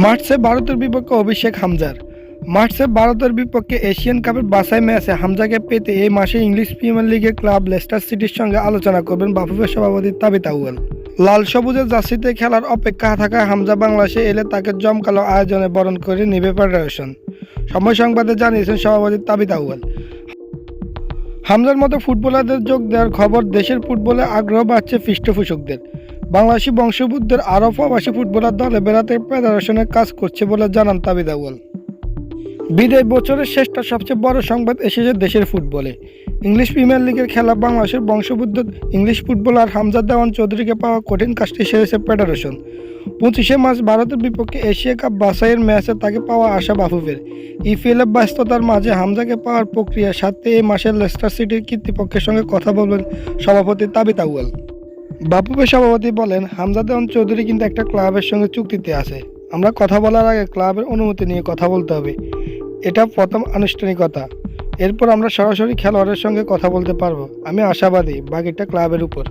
মার্চে ভারতের বিপক্ষে অভিষেক হামজার। মার্চে ভারতের বিপক্ষে এশিয়ান কাপের বাছাই ম্যাচে হামজাকে পেতে এই মাসে ইংলিশ প্রিমিয়ার লিগের ক্লাব লেস্টার সিটির সঙ্গে আলোচনা করবেন বাফুফের সভাপতি তাবিত আউয়াল লাল সবুজের জার্সিতে খেলার অপেক্ষা থাকা হামজা বাংলাদেশে এলে তাকে জমকালো আয়োজনে বরণ করে নেবে ফেডারেশন। সময় সংবাদে জানিয়েছেন সভাপতি তাবিত আউয়াল হামজার মতো ফুটবলারদের যোগ দেওয়ার খবর দেশের ফুটবলে আগ্রহ বাড়ছে পৃষ্ঠপোষকদের। বাংলাদেশি বংশোদ্ভূতদের আরও প্রবাসী ফুটবলার দলে বেড়াতে ফেডারেশনের কাজ করছে বলে জানান তাবিদ বিদায় বছরের শেষটা সবচেয়ে বড় সংবাদ এসেছে দেশের ফুটবলে। ইংলিশ প্রিমিয়ার লিগের খেলা বাংলাদেশের বংশোদ্ভূত ইংলিশ ফুটবলার হামজা দেওয়ান চৌধুরীকে পাওয়া কঠিন কাজটি সেরেছে ফেডারেশন। পঁচিশে মার্চ ভারতের বিপক্ষে এশিয়া কাপ বাছাইয়ের ম্যাচে তাকে পাওয়া আশা বাফুফের ইপিএলের ব্যস্ততার মাঝে হামজাকে পাওয়ার প্রক্রিয়া সাথে এই মাসের লেস্টার সিটির কর্তৃপক্ষের সঙ্গে কথা বলবেন সভাপতি তাবিত আউয়াল। বাপুপের সভাপতি বলেন হামজাদান চৌধুরী কিন্তু একটা ক্লাবের সঙ্গে চুক্তিতে আছে। আমরা কথা বলার আগে ক্লাবের অনুমতি নিয়ে কথা বলতে হবে। এটা প্রথম আনুষ্ঠানিকতা। এরপর আমরা সরাসরি খেলোয়াড়ের সঙ্গে কথা বলতে পারব। আমি আশাবাদী বাকিটা ক্লাবের উপর।